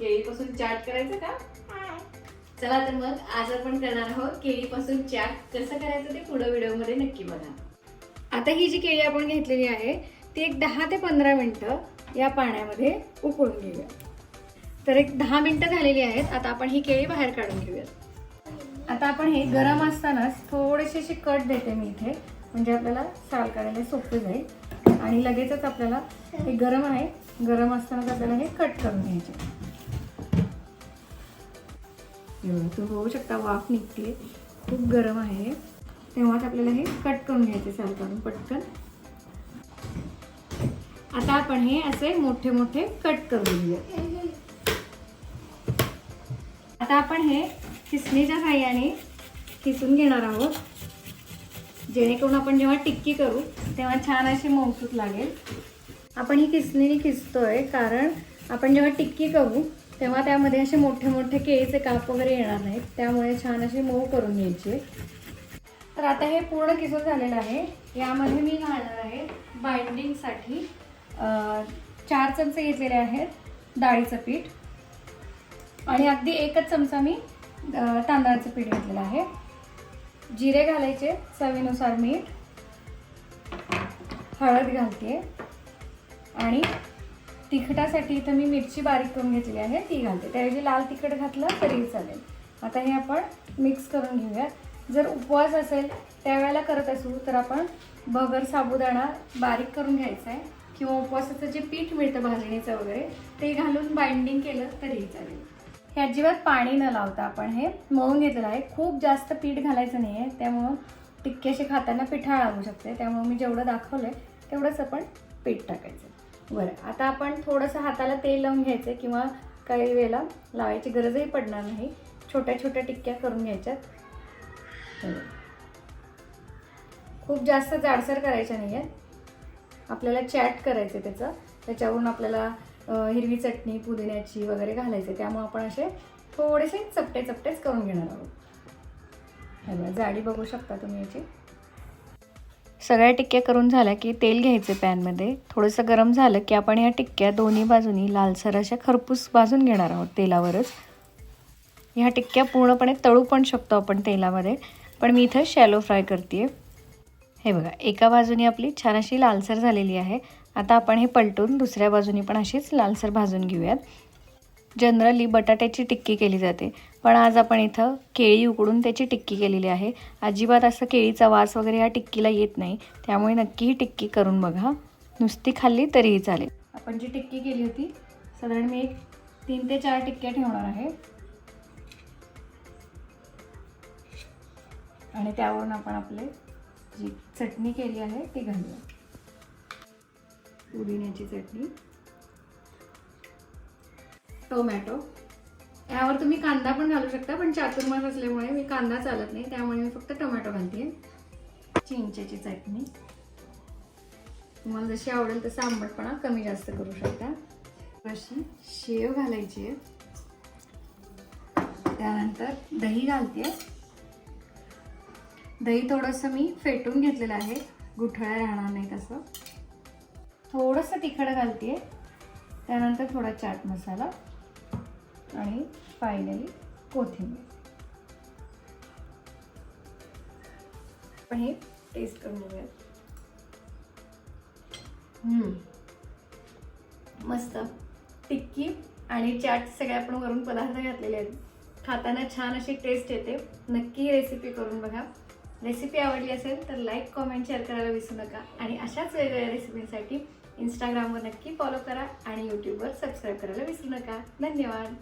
केळीपासून चाट करायचं का? हा. चला तर मग आज आपण करणार आहोत केळीपासून चाट. कसं करायचं ते पुढे व्हिडिओमध्ये नक्की बघा. आता ही जी केळी आपण घेतलेली आहे ती एक दहा ते पंधरा मिनिटं या पाण्यामध्ये उकळून घेऊया. तर एक दहा मिनिटं झालेली आहेत आता आपण ही केळी बाहेर काढून घेऊयात. आता आपण हे गरम असतानाच थोडेसे कट देते मी इथे म्हणजे आपल्याला साल काढायला सोपे जाईल. आणि लगेचच आपल्याला हे गरम आहे. गरम असतानाच आपल्याला हे कट करून घ्यायचे. हे तुम्ही बघू शकता वाफ निघते खूप गरम आहे तेव्हाच आपल्याला हे कट करून घ्यायचे साल काढून पटकन. आता आपण हे असे मोठे मोठे कट करून घेऊया. आता आपण हे किसणीच्या साह्याने किसून घेणार आहोत. जेणेकरून आपण जेव्हा टिक्की करू तेव्हा छान अशी मौसूत लागेल. आपण ही किसणीने किसतोय कारण आपण जेव्हा टिक्की करू तेव्हा त्यामध्ये असे मोठे मोठे केळीचे काप वगैरे येणार नाहीत. त्यामुळे छान अशी मऊ करून घ्यायची. तर आता हे पूर्ण किसून झालेलं आहे. यामध्ये मी घालणार आहे बाइंडिंगसाठी चार चमचे घेतलेले आहेत डाळीचं पीठ. आणि अगदी एकच चमचा मी तांदळाचं पीठ घेतलेलं आहे. जिरे घालायचे चवीनुसार मीठ हळद घालते. आणि तिखटासाठी इथं मी मिरची बारीक करून घेतली आहे ती घालते. त्याऐवजी लाल तिखट घातलं तरीही चालेल. आता हे आपण मिक्स करून घेऊयात. जर उपवास असेल त्यावेळेला करत असू तर आपण बगर साबुदाणा बारीक करून घ्यायचा आहे. किंवा उपवासाचं जे पीठ मिळतं भाजणीचं वगैरे ते घालून बाइंडिंग केलं तरीही चालेल. हे अजिबात पाणी न लावता आपण हे मळून घेतलेलं आहे. खूप जास्त पीठ घालायचं नाही आहे त्यामुळं टिक्क्याशी खाताना पिठाळ लागू शकते. त्यामुळं मी जेवढं दाखवलं आहे तेवढंच आपण पीठ टाकायचं. बरं आता आपण थोडंसं हाताला तेल लावून घ्यायचं किंवा काही वेळेला लावायची गरजही पडणार नाही. छोट्या छोट्या टिक्क्या करून घ्यायच्यात. खूप जास्त जाडसर करायच्या नाही आहेत आपल्याला चॅट करायचं त्याचं. त्याच्यावरून आपल्याला हिरवी चटणी पुदिन्याची वगैरे घालायचे. त्यामुळे आपण असे थोडेसे चपटे चपटेच करून घेणार आहोत. हे बघा, जाडी बघू शकता तुम्ही याची. सगळ्या टिक्क्या करून झाल्या की तेल घ्यायचे पॅनमध्ये. थोडंसं गरम झालं की आपण ह्या टिक्क्या दोन्ही बाजूनी लालसर अशा खरपूस भाजून घेणार आहोत तेलावरच. ह्या टिक्क्या पूर्णपणे तळू पण शकतो आपण तेलामध्ये पण मी इथं शॅलो फ्राय करते हे बघा एका बाजूनी आपली छान अशी लालसर झालेली आहे. आता आपण हे पलटून दुसऱ्या बाजूनी पण अशीच लालसर भाजून घेऊयात. जनरली बटाट्याची टिक्की केली जाते. पण आज आपण इथं केळी उकडून त्याची टिक्की केलेली आहे. अजिबात असं केळीचा वास वगैरे ह्या टिक्कीला येत नाही. त्यामुळे नक्की ही टिक्की करून बघा. नुसती खाल्ली तरीही चालेल. आपण जी टिक्की केली होती साधारण मी एक तीन ते चार टिक्क्या ठेवणार आहे. आणि त्यावरून आपण आपले जी चटणी केली आहे ती घालूया. पुदिन्याची चटणी. टोमॅटो. यावर तुम्ही कांदा पण घालू शकता पण चातुर्मास असल्यामुळे मी कांदा चालत नाही त्यामुळे मी फक्त टोमॅटो घालते. चिंचेची चटणी. तुम्हाला जशी आवडेल तसं आंबटपणा कमी जास्त करू शकता. अशी शेव घालायची आहे. त्यानंतर दही घालते. दही थोडंसं मी फेटून घेतलेलं आहे. गुठळ्या राहणार नाही तसं. थोडंसं तिखट घालते त्यानंतर थोडा चाट मसाला आणि फायनली कोथिंबीर. आपण हे टेस्ट करून बघूयात. मस्त. टिक्की आणि चाट सगळे आपण वरून पदार्थ घातलेले आहेत. खाताना छान अशी टेस्ट येते. नक्की रेसिपी करून बघा. रेसिपी आवडली असेल तर लाईक कॉमेंट शेअर करायला विसरू नका. आणि अशाच वेगवेगळ्या रेसिपींसाठी इंस्टाग्रामवर नक्की फॉलो करा आणि यूट्यूबवर सबस्क्राईब करायला विसरू नका. धन्यवाद.